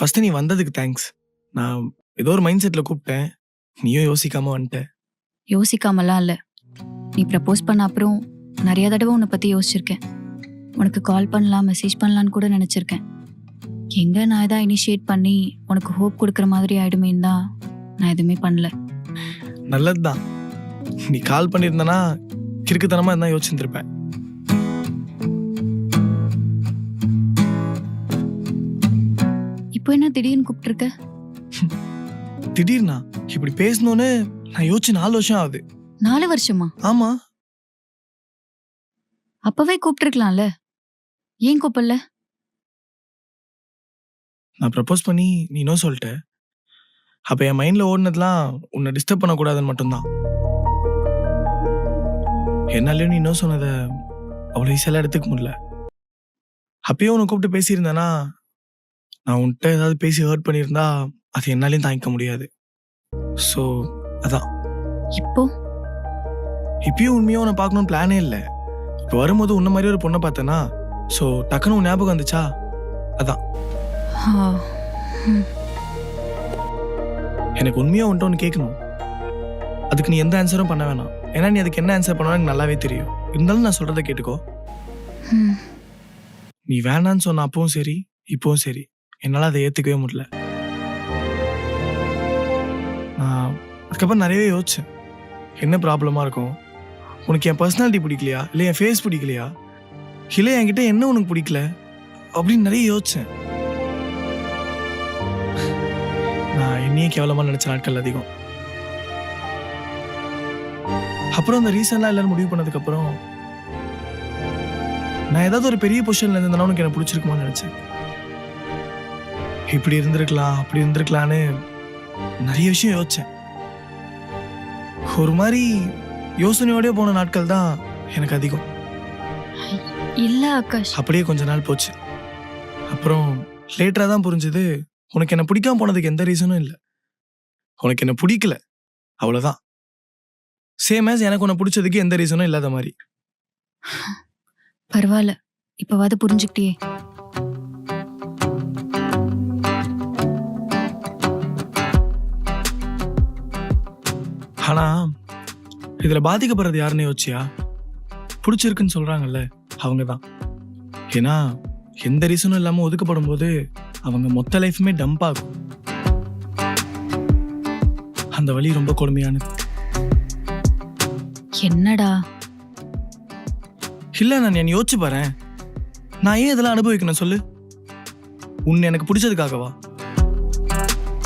First நீ வந்ததுக்கு thanks நான் ஏதோ ஒரு மைண்ட் செட்ல கூப்பிட்டேன். நீயும் யோசிக்காம வந்துட்ட. யோசிக்காமலாம் இல்லை. நீ ப்ரப்போஸ் பண்ண அப்புறம் நிறைய தடவை உன்னை பற்றி யோசிச்சிருக்கேன். உனக்கு கால் பண்ணலாம் மெசேஜ் பண்ணலான்னு கூட நினச்சிருக்கேன். எங்கே நான் எதாவது இனிஷியேட் பண்ணி உனக்கு ஹோப் கொடுக்குற மாதிரி ஆயிடுமேன்னு தான் நான் எதுவுமே பண்ணல. நல்லதுதான். நீ கால் பண்ணியிருந்தனா கிறுக்குத்தனமா இருந்தா யோசிச்சிருப்பேன் இப்போ என்ன திடீர்னு கூப்பிட்டுருக்க? திடீர்னா? இப்படி பேசணும்னு நான் யோசிச்சு நாலு வருஷம் ஆகுது. நாலு வருஷமா? ஆமா. அப்பவே கூப்பிட்டுருக்கலாம்ல. ஏன் கூப்பிடல? நான் ப்ரப்போஸ் பண்ணி நீ நோ சொல்லிட்ட. அப்ப என் மைண்ட்ல ஓடினதுலாம் உன்னை டிஸ்டர்ப் பண்ணக்கூடாதுன்னு மட்டும்தான். என்னாலையும் நீ நோ சொன்னதை அவ்வளோ ஈஸியெல்லாம் எடுத்துக்க முடியல. அப்பயும் உன்னை கூப்பிட்டு பேசியிருந்தேன்னா நான் உன்கிட்ட ஏதாவது பேசி ஹர்ட் பண்ணியிருந்தா அது என்னாலையும் தாங்கிக்க முடியாது. ஸோ அதான். இப்போ? இப்பயும் உண்மையாக உன்னை பார்க்கணும்னு பிளானே இல்லை. இப்போ வரும்போது உன்ன மாதிரி ஒரு பொண்ணை பார்த்தேன்னா ஸோ டக்குன்னு உன் ஞாபகம் வந்துச்சா? ம், எனக்கு உண்மையாக உன்ட்ட ஒன்று கேட்கணும். அதுக்கு நீ எந்த ஆன்சரும் பண்ண வேணாம். ஏன்னா நீ அதுக்கு என்ன ஆன்சர் பண்ணணும் எனக்கு நல்லாவே தெரியும். இருந்தாலும் நான் சொல்கிறத கேட்டுக்கோ. நீ வேணான்னு சொன்ன அப்பவும் சரி இப்பவும் சரி. என்னால் அதை ஏற்றுக்கவே முடியல. நான் அதுக்கப்புறம் நிறையவே யோசிச்சேன். என்ன ப்ராப்ளமாக இருக்கும்? உனக்கு என் பர்சனாலிட்டி பிடிக்கலையா? இல்லை என் ஃபேஸ் பிடிக்கலையா? இல்லை என்கிட்ட என்ன உனக்கு பிடிக்கல? அப்படின்னு நிறைய யோசிச்சேன். நான் என்னையே கேவலமாக நினச்ச நாட்கள் அதிகம். அப்புறம் அந்த ரீசன்லாம் எல்லாரும் முடிவு பண்ணதுக்கப்புறம் நான் ஏதாவது ஒரு பெரிய பொசிஷனில் இருந்தேன்னா உனக்கு எனக்கு பிடிச்சிருக்குமான்னு நினைச்சேன். இப்படி இருந்திருக்கலாம் அப்படி இருந்திருக்கலான்னு நிறைய விஷயம் யோசிச்சேன். ஒரு மாதிரி யோசனையோடய போன நாட்கள் தான் எனக்கு அதிகம். இல்ல ஆகாஷ். அப்படியே கொஞ்ச நாள் போச்சு. அப்புறம் லேட்டரா தான் புரிஞ்சது உனக்கு என்ன பிடிக்காம போனதுக்கு எந்த ரீசனும் இல்லை. உனக்கு என்ன பிடிக்கல அவ்வளவுதான். சேம் ஆஸ் எனக்கு உன்னை பிடிச்சதுக்கு எந்த ரீசனும் இல்லாத மாதிரி. பரவாயில்ல இப்பவாது புரிஞ்சுக்கிட்டியே. ஆனா இதுல பாதிக்கப்படுறது யாருன்னு யோசிச்சியா? பிடிச்சிருக்குன்னு சொல்றாங்கல்ல அவங்க தான் ஏன்னா எந்த ரீசனும் இல்லாம ஒதுக்கப்படும் போது அவங்க மொத்த லைஃபுமே டம்ப் ஆகும். அந்த வழி ரொம்ப கொடுமையானது. என்னடா? இல்ல நான் என் யோசிச்சு பாரேன். நான் ஏன் இதெல்லாம் அனுபவிக்கணும் சொல்லு? உன்னை எனக்கு பிடிச்சதுக்காகவா?